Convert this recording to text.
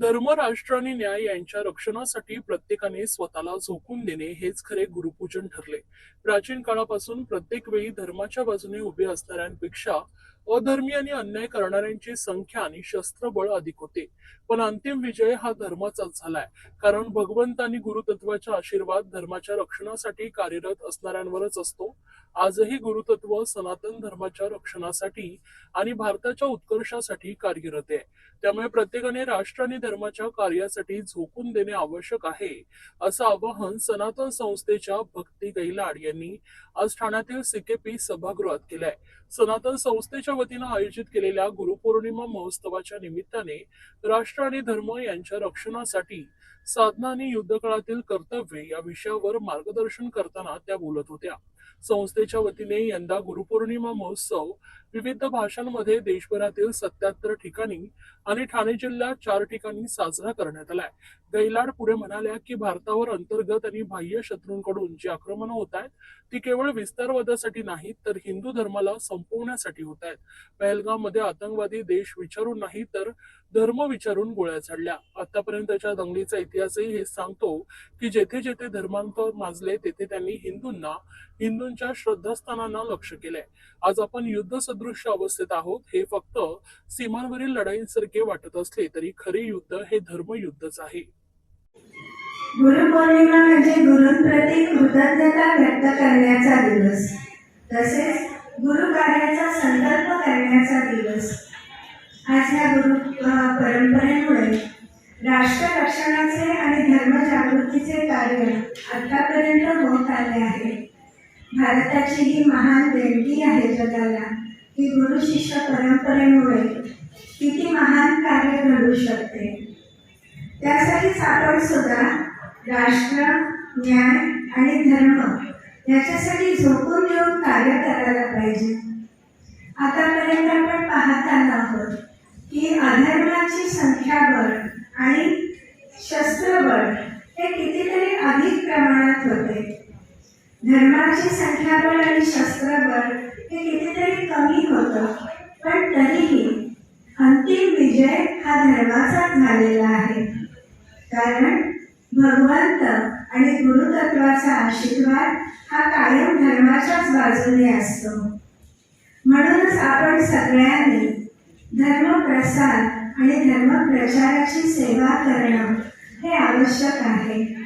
धर्म राष्ट्र आणि न्याय यांच्या रक्षणासाठी प्रत्येकाने स्वतःला झोकून देणे हेच खरे गुरुपूजन ठरले. प्राचीन काळापासून प्रत्येक वेळी धर्माच्या बाजूने उभे असणाऱ्यांपेक्षा अधर्मी आणि अन्याय करणाऱ्यांची संख्या आणि शस्त्रबळ अधिक होते. पण अंतिम विजय हा धर्माचाच झालाय. कारण भगवंत आणि गुरुतत्वाचा आशीर्वाद धर्माच्या रक्षणासाठी कार्यरत असणाऱ्यांवरच असतो. आजही गुरुतत्व सनातन धर्माच्या रक्षणासाठी आणि भारताच्या उत्कर्षासाठी कार्यरत आहे. त्यामुळे प्रत्येकाने राष्ट्र आणि धर्माच्या कार्यासाठी झोकून देणे आवश्यक आहे असं आवाहन सनातन संस्थेच्या भक्ती गैलाड यांनी आज ठाण्यातील सीकेपी सभागृहात केलंय. सनातन संस्थेच्या वतीनं आयोजित केलेल्या गुरुपौर्णिमा महोत्सवाच्या निमित्ताने राष्ट्र आणि धर्म यांच्या रक्षणासाठी साधना आणि युद्धकाळातील कर्तव्ये या विषयावर मार्गदर्शन करताना त्या बोलत होत्या. संस्थेच्या वतीने यंदा गुरुपौर्णिमा महोत्सव विविध भाषांमध्ये देशभरातील सत्याहत्तर ठिकाणी आणि ठाणे जिल्ह्यात चार ठिकाणी साजरा करण्यात आलाय. गैलाड पुढे म्हणाल्या की भारतावर अंतर्गत आणि बाह्य शत्रूंकडून जी आक्रमणं होत आहेत ती केवळ विस्तारवादासाठी नाहीत तर हिंदू धर्माला संपवण्यासाठी होत आहेत. पहलगाममध्ये आतंकवादी देश विचारून नाही तर धर्म विचारून गोळ्या झाडल्या. आतापर्यंतच्या दंगलीचा इतिहासही हे सांगतो की जेथे जेथे धर्मांतर माजले तेथे त्यांनी हिंदूंना हिंदूंच्या श्रद्धास्थानांना लक्ष केलंय. आज आपण युद्ध सदृश अवस्थेत आहोत. हे फक्त सीमांवरील लढाईसारखे वाटत असले तरी खरे युद्ध हे धर्मयुद्धच आहे. गुरुपौर्णिमा म्हणजे गुरुंप्रती कृतज्ञता व्यक्त करण्याचा दिवस तसेच गुरु कार्याचा संकल्प करण्याचा दिवस. आज ह्या गुरु परंपरेमुळे राष्ट्र रक्षणाचे आणि धर्मजागृतीचे कार्य आतापर्यंत होत आले आहे. भारताची ही महान देणगी आहे जगाला. की गुरु शिष्य परंपरेमुळे किती महान कार्य घडू शकते. त्यासाठीच आपण सुद्धा राष्ट्र न्याय आणि धर्म याच्यासाठी झोकून घेऊन कार्य करायला पाहिजे. आतापर्यंत आपण पाहताना की अधर्माची संख्याबळ आणि शस्त्रबळ हे कितीतरी अधिक प्रमाणात होते. धर्माची संख्याबळ आणि शस्त्रबळ हे कितीतरी कमी होतं पण तरीही अंतिम विजय हा धर्माचाच झालेला आहे. कारण भगवंत आणि गुरुतत्वाचा आशीर्वाद हा कायम धर्माच्याच बाजूने असतो. म्हणूनच आपण सगळ्यांनी धर्म प्रसार आणि धर्म प्रचाराची सेवा करणं हे आवश्यक आहे.